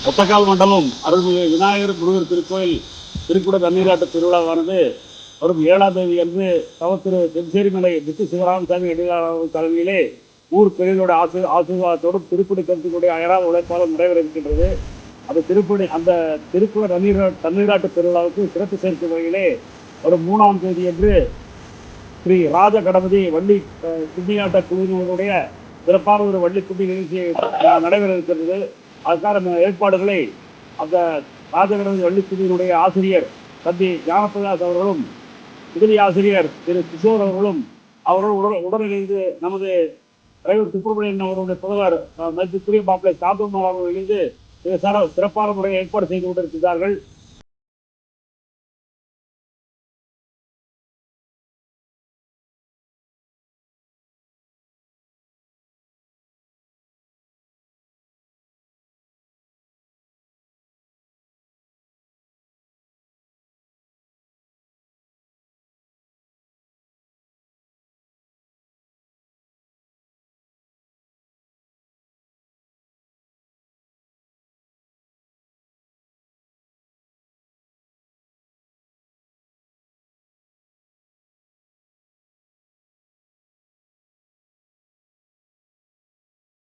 ஒத்தக்கால் மண்டலம் அருள்மிகு விநாயகர் முருகர் திருக்கோயில் திருக்குட தண்ணீராட்ட திருவிழாவானது வரும் ஏழாம் தேதி அன்று தவத்திரு தென்சேரிமலை திட்டு சிவராமசாமி எடிலாளர் தலைமையிலே ஊர் பெரியதோட ஆசு ஆசீர்வாதத்தோடும் திருப்பணி கருத்துக்கூடிய அயராத உழைப்பாளர் நடைபெற இருக்கின்றது அந்த திருப்பணி அந்த திருக்குட தண்ணீர் தண்ணீராட்டு திருவிழாவுக்கு சிறப்பு சேர்க்கும் வகையிலே வரும் மூணாம் தேதி அன்று ஸ்ரீ ராஜ கணபதி வள்ளி அஹ், கும்மியாட்ட குழுவினருடைய சிறப்பான ஒரு வள்ளி கும்மி நிகழ்ச்சி நடைபெற இருக்கிறது அதுக்கான ஏற்பாடுகளை அந்த ராஜகடந்த கணபதி ஆசிரியர் தம்பி ஞானப்பிரகாஷ் அவர்களும் உதவி ஆசிரியர் திரு கிஷோர் அவர்களும் அவர்கள் உடல் உடனிணைந்து நமது டிரைவர் சுப்பிரமணியன் அவருடைய புதல்வர் அஹ், மதிப்புக்குரிய மாப்பிள்ளை சாந்தம் அவர்கள் இணைந்து மிக சிறப்பான முறையை ஏற்பாடு செய்து கொண்டிருக்கிறார்கள்.